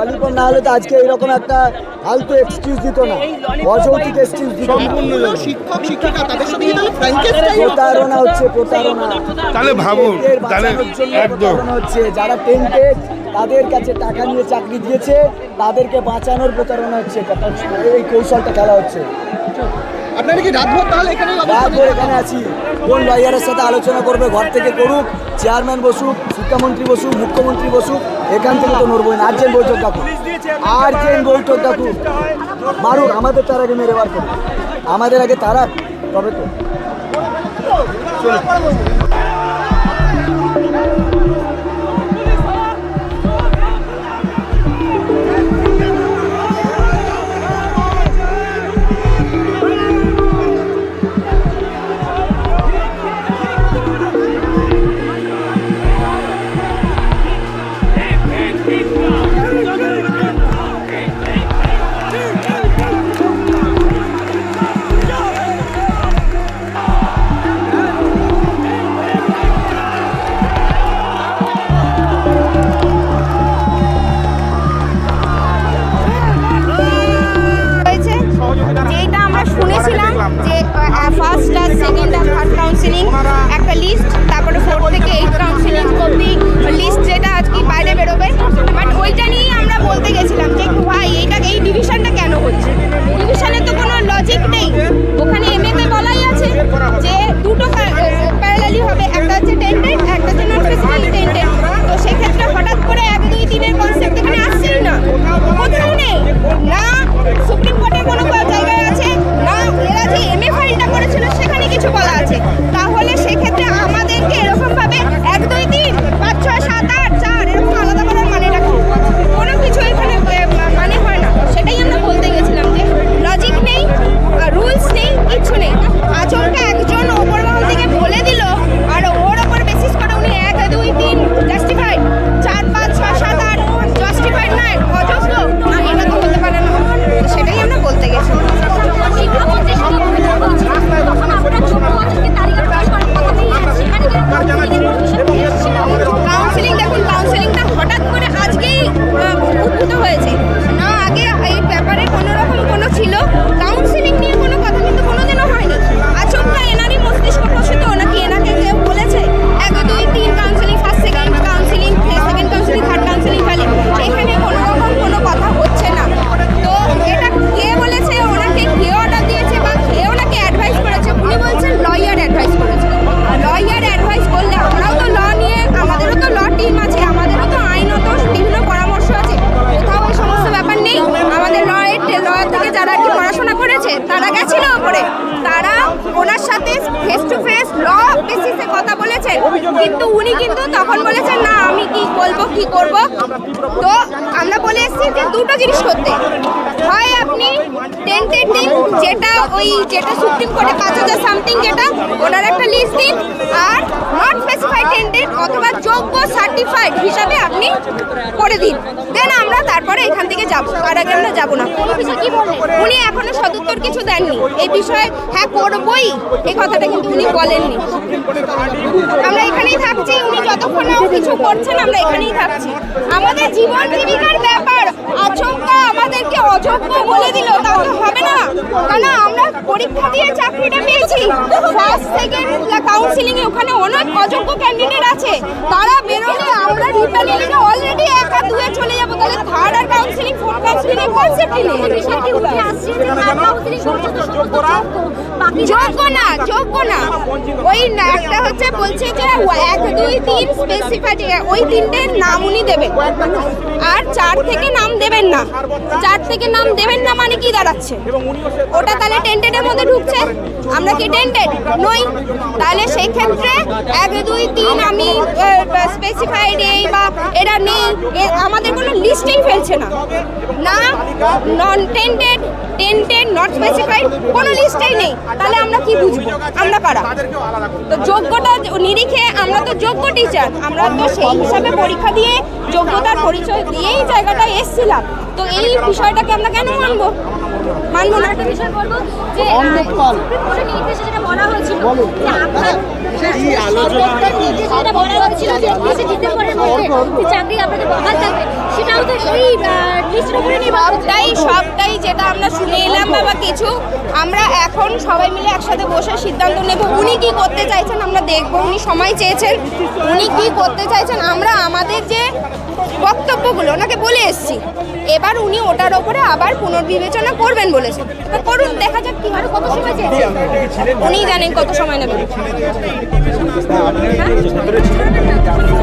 Lollipop না হলে তো আজকে এরকম একটা ফালতু এক্সকিউজ দিত না। অযৌক্তিক এক্সকিউজ দিত সম্পূর্ণ শিক্ষক শিক্ষিকা তাদের সাথে কি তাহলে ফ্র্যাঞ্চাইজ প্রতারণা হচ্ছে প্রতারণা। তাহলে ভাবুন, তাহলে একদম। প্রতারণা হচ্ছে। যারা টেন্টেড তাদের কাছে টাকা নিয়ে চাকরি দিয়েছে তাদেরকে বাঁচানোর প্রতারণা হচ্ছে। এই কৌশলটা খেলা হচ্ছে। আপনারা কি রাতভর তাহলে এখানে রাতভর এখানে আছি। কোন লয়ারের সাথে আলোচনা করবে ঘর থেকে করুক চেয়ারম্যান বসুক শিক্ষামন্ত্রী বসুক মুখ্যমন্ত্রী বসুক এখান থেকে তো নড়বই না। আর্জেন্ট বৈঠক ডাকুক। আর্জেন্ট বৈঠক ডাকুক। মারুক আমাদের তার আগে মেরে বার করুক। আমাদের আগে তারা তবে তো। বলেছেন। কিন্তু উনি কিন্তু তখন বলেছেন না আমি কি বলব কি করব? তো আমরা বলে এসেছি যে দুটো জিনিস করতে। হয় আপনি টেন্টেড দিন যেটা ওই যেটা সুপ্রিম কোর্টে পাঁচ হাজার সামথিং যেটা ওনার একটা লিস্ট দিন আর নট স্পেসিফাইড টেন্টেড অথবা যোগ্য সার্টিফাইড হিসাবে আপনি করে দিন। দেন আমরা তারপরে এখান থেকে যাব আর আগে আমরা যাব না। উনি এখনও সদুত্তর কিছু দেননি। এই বিষয়ে হ্যাঁ করবই এই কথাটা কিন্তু উনি বলেননি। আমরা এখানেই থাকছি, উনি যতক্ষণ না কিছু করছেন, আমরা এখানেই থাকছি। আমাদের জীবন জীবিকার ব্যাপার, আচমকা আমাদেরকে অযোগ্য বলে দিল, তা তো হবে না। কারণ আমরা পরীক্ষা দিয়ে চাকরিটা পেয়েছি। ফার্স্ট সেকেন্ড কাউন্সিলিং এ ওখানে অনেক অযোগ্য ক্যান্ডিডেট আছে। তারা বেরোলে আমরা রিপ্যানেলিং এ অলরেডি এক দুয়ে চলে যাব, তাহলে থার্ড আর কাউন্সিলিং যোগ্য না যোগ্য না। ওই একটা হচ্ছে বলছে যে এক দুই তিন স্পেসিফাইড ওই তিনটে নাম উনি দেবেন। আর চার থেকে নাম দেবেন না। চার থেকে নাম দেবেন না মানে কি দাঁড়াচ্ছে? ওটা তাহলে টেন্টেডের মধ্যে ঢুকছে? আমরা কি টেন্টেড নই। তাহলে সেই ক্ষেত্রে এক দুই তিন আমি স্পেসিফাইড এই বা এরা নেই আমাদের কোনো লিস্টেই ফেলছে না। না non tainted tainted not specified কোনো লিস্টেই নেই। তাহলে আমরা কি বুঝব? আমরা কারা তো যোগ্যতা নিরিখে আমরা তো যোগ্য টিচার আমরা তো সেই হিসাবে পরীক্ষা দিয়ে, যোগ্যতার পরিচয় দিয়েই জায়গাটায় এসছিলাম। তো এই বিষয়টাকে আমরা কেন মানবো? মানবো না। একটা বিষয় বলব যে সুপ্রিম কোর্টের নির্দেশে যেটা বলা হয়েছিল যে আপনার যেটা বলা হচ্ছিল যে একত্রিশে ডিসেম্বরের মধ্যে চাকরি আপনাদের বহাল থাকবে সেটাও তো এই লিস্টের উপরে নির্ভর করছে। সবটাই সবটাই যেটা আমরা শুনে এলাম বাবা কিছু আমরা এখন সবাই মিলে একসাথে বসে সিদ্ধান্ত নেব উনি কি করতে চাইছেন আমরা দেখব উনি সময় চেয়েছেন উনি কি করতে চাইছেন আমরা আমাদের যে বক্তব্যগুলো ওনাকে বলে এসছি। এবার উনি ওটার ওপরে আবার পুনর্বিবেচনা করবেন বলেছেন করুন দেখা যাক কি কত সময় চাই উনি জানেন কত সময় নেবেন। হ্যাঁ?